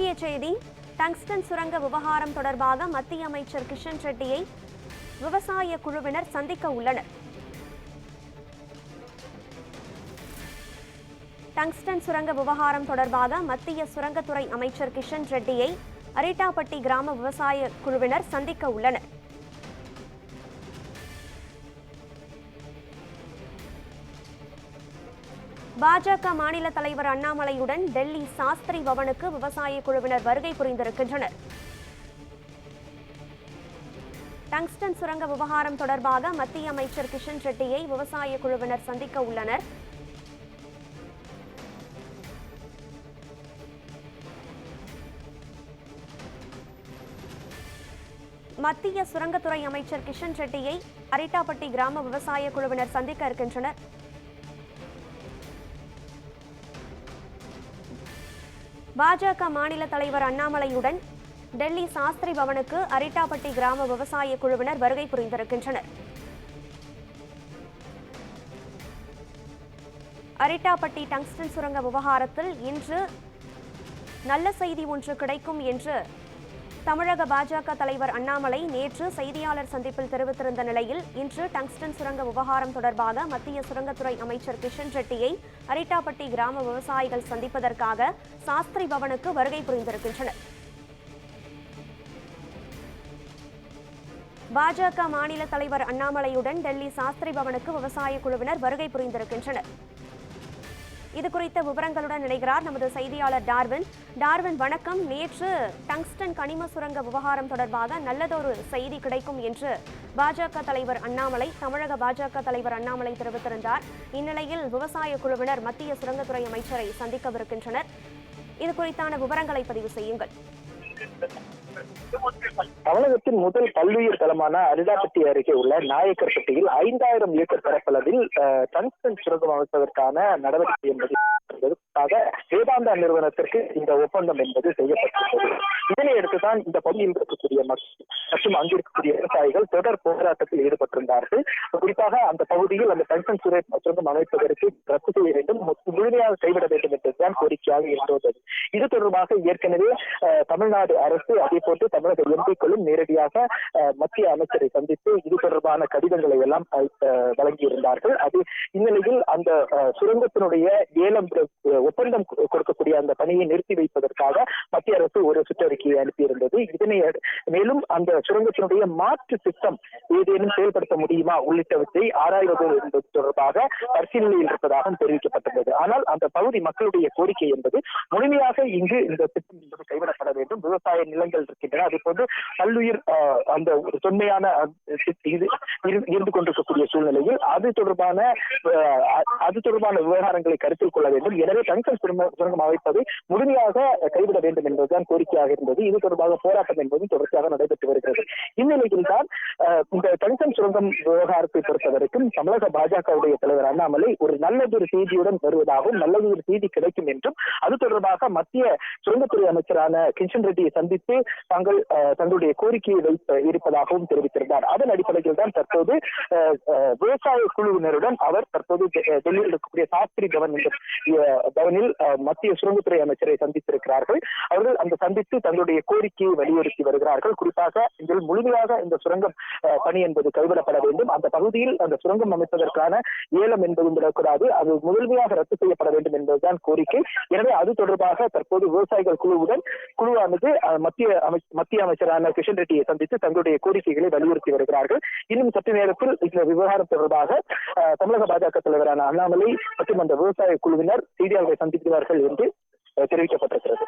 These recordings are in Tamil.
முக்கிய செய்தி டங்ஸ்டன் சுரங்க விவகாரம் தொடர்பாக மத்திய அமைச்சர் கிஷன் ரெட்டியை விவசாய குழுவினர் சந்திக்க உள்ளனர். டங்ஸ்டன் சுரங்க விவகாரம் தொடர்பாக மத்திய சுரங்கத்துறை அமைச்சர் கிஷன் ரெட்டியை அரிட்டாப்பட்டி கிராம விவசாய குழுவினர் சந்திக்க உள்ளனர். பாஜக மாநில தலைவர் அண்ணாமலையுடன் டெல்லி சாஸ்திரி பவனுக்கு விவசாய குழுவினர் வருகை புரிந்திருக்கின்றனர். டங்ஸ்டன் சுரங்க விவகாரம் தொடர்பாக மத்திய அமைச்சர் கிஷன் ரெட்டியை விவசாய குழுவினர் சந்திக்க உள்ளனர். மத்திய சுரங்கத்துறை அமைச்சர் கிஷன் ரெட்டியை அரிட்டாப்பட்டி கிராம விவசாய குழுவினர் சந்திக்க இருக்கின்றனர். பாஜக மாநில தலைவர் அண்ணாமலையுடன் டெல்லி சாஸ்திரி பவனுக்கு அரிட்டாப்பட்டி கிராம விவசாய குழுவினர் வருகை புரிந்திருக்கின்றனர். அரிட்டாப்பட்டி டங்ஸ்டன் சுரங்க விவகாரத்தில் இன்று நல்ல செய்தி ஒன்று கிடைக்கும் என்று தமிழக பாஜக தலைவர் அண்ணாமலை நேற்று செய்தியாளர் சந்திப்பில் தெரிவித்திருந்த நிலையில் இன்று டங்ஸ்டன் சுரங்க விவகாரம் தொடர்பாக மத்திய சுரங்கத்துறை அமைச்சர் கிஷன் ரெட்டியை அரிட்டாப்பட்டி கிராம விவசாயிகள் சந்திப்பதற்காக சாஸ்திரி பவனுக்கு வருகை புரிந்திருக்கின்றனர். பாஜக மாநில தலைவர் அண்ணாமலையுடன் டெல்லி சாஸ்திரி பவனுக்கு விவசாய குழுவினர் வருகை புரிந்திருக்கின்றனர். இது குறித்த விவரங்களுடன் இணைகிறார் நமது செய்தியாளர் டார்வின். டார்வின் வணக்கம். நேற்று டங்ஸ்டன் கனிம சுரங்க விவகாரம் தொடர்பாக நல்லதொரு செய்தி கிடைக்கும் என்று பாஜக தலைவர் அண்ணாமலை தமிழக பாஜக தலைவர் அண்ணாமலை தெரிவித்திருந்தார். இந்நிலையில் விவசாய குழுவினர் மத்திய சுரங்கத்துறை அமைச்சரை சந்திக்கவிருக்கின்றனர். இது குறித்தான விவரங்களை பதிவு செய்யுங்கள். தமிழகத்தின் முதல் பல்லுயிர் தளமான அரிதாப்பட்டி அருகே உள்ள நாயக்கர்பட்டியில் ஐந்தாயிரம் ஏக்கர் பரப்பளவில் அஹ், டங்ஸ்டன் சுரங்கம் அமைப்பதற்கான நடவடிக்கை என்பது என்பதற்காக வேதாந்தா நிறுவனத்திற்கு இந்த ஒப்பந்தம் என்பது செய்யப்பட்டுள்ளது. இதனை அடுத்துதான் இந்த பகுதியில் இருக்கக்கூடிய மக்கள் மற்றும் அங்கு இருக்கக்கூடிய விவசாயிகள் தொடர் போராட்டத்தில் ஈடுபட்டிருந்தார்கள். குறிப்பாக அந்த பகுதியில் அந்த டங்ஸ்டன் சுர- சுரங்கம் அமைப்பதற்கு ரத்து செய்ய வேண்டும் முழுமையாக கைவிட வேண்டும் என்றுதான் கோரிக்கையாக இருந்து இது தொடர்பாக ஏற்கனவே தமிழ்நாடு அரசு அதே போன்று தமிழக எம்பிக்களும் நேரடியாக அஹ், மத்திய அமைச்சரை சந்தித்து இது தொடர்பான கடிதங்களை எல்லாம் வழங்கியிருந்தார்கள். அது இந்நிலையில் அந்த சுரங்கத்தினுடைய ஏலம் ஒப்பந்தம் கொடுக்கக்கூடிய அந்த பணியை நிறுத்தி வைப்பதற்காக மத்திய அரசு ஒரு சுற்றறிக்கையை அனுப்பியிருந்தது. இதனை மேலும் அந்த சுரங்கத்தினுடைய மாற்று திட்டம் ஏதேனும் செயல்படுத்த முடியுமா? உள்ளிட்டவற்றை ஆராய்வது என்பது தொடர்பாக பரிசீலனையில் இருப்பதாகவும் தெரிவிக்கப்பட்டுள்ளது. ஆனால் அந்த பகுதி மக்களுடைய கோரிக்கை என்பது முழுமையாக இங்கு இந்த திட்டம் என்பது கைவிடப்பட வேண்டும். விவசாய நிலங்கள் இருக்கின்றன. அதே போன்று பல்லுயிர் அஹ், அந்த ஒரு தொன்மையான இது இருந்து கொண்டிருக்கக்கூடிய சூழ்நிலையில் அது தொடர்பான அது தொடர்பான விவகாரங்களை கருத்தில் கொள்ள வேண்டும். எனவே டங்ஸ்டன் சுரங்க- சுரங்கம் அமைப்பதை முழுமையாக கைவிட வேண்டும் என்பதுதான் கோரிக்கையாக இருந்தது. இது தொடர்பாக போராட்டம் என்பதும் தொடர்ச்சியாக நடைபெற்று வருகிறது. இந்நிலையில் தான் இந்த டங்ஸ்டன் சுரங்கம் விவகாரத்தை பொறுத்த வரைக்கும் தமிழக பாஜகவுடைய தலைவர் அண்ணாமலை ஒரு நல்லதொரு செய்தியுடன் வருவதாகவும் நல்லதொரு செய்தி கிடைக்கும் என்றும் அது தொடர்பாக மத்திய சுரங்கத்துறை அமைச்சரான கிஷன் ரெட்டியை சந்தித்து தாங்கள் தங்களுடைய கோரிக்கையை வைத்து இருப்பதாகவும் தெரிவித்திருந்தார். அதன் அடிப்படையில் தான் தற்போது விவசாய குழுவினருடன் அவர் தற்போது டெல்லியில் இருக்கக்கூடிய சாஸ்திரி பவன் என்ற பவனில் மத்திய சுரங்கத்துறை அமைச்சரை சந்தித்திருக்கிறார்கள். அவர்கள் அந்த சந்தித்து தங்களுடைய கோரிக்கையை வலியுறுத்தி வருகிறார்கள். குறிப்பாக இதில் முழுமையாக இந்த சுரங்கம் பணி என்பது கைவிடப்பட வேண்டும். அந்த பகுதியில் அந்த சுரங்கம் அமைப்பதற்கான ஏலம் என்பதும் விடக்கூடாது. அது முதன்மையாக ரத்து செய்யப்பட வேண்டும் என்பதுதான் கோரிக்கை. எனவே அது தொடர்பாக தற்போது விவசாயிகள் குழுவுடன் குழுவானது மத்திய மத்திய அமைச்சரான கிஷன் ரெட்டியை சந்தித்து தங்களுடைய கோரிக்கைகளை வலியுறுத்தி வருகிறார்கள். இன்னும் சற்று நேரத்தில் இந்த விவகாரம் தொடர்பாக அஹ், தமிழக பாஜக தலைவரான அண்ணாமலை மற்றும் அந்த விவசாய குழுவினர் செய்தியாளர்களை சந்திக்கிறார்கள் என்று தெரிவிக்கப்பட்டிருக்கிறது.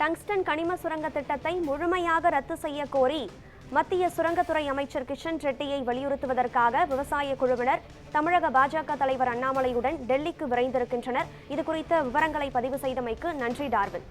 டங்ஸ்டன் கனிம சுரங்க திட்டத்தை முழுமையாக ரத்து செய்ய கோரி மத்திய சுரங்கத்துறை அமைச்சர் கிஷன் ரெட்டியை வலியுறுத்துவதற்காக விவசாய குழுவினர் தமிழக பாஜக தலைவர் அண்ணாமலையுடன் டெல்லிக்கு விரைந்திருக்கின்றனர். இது குறித்த விவரங்களை பதிவு செய்தமைக்கு நன்றி டார்வின்.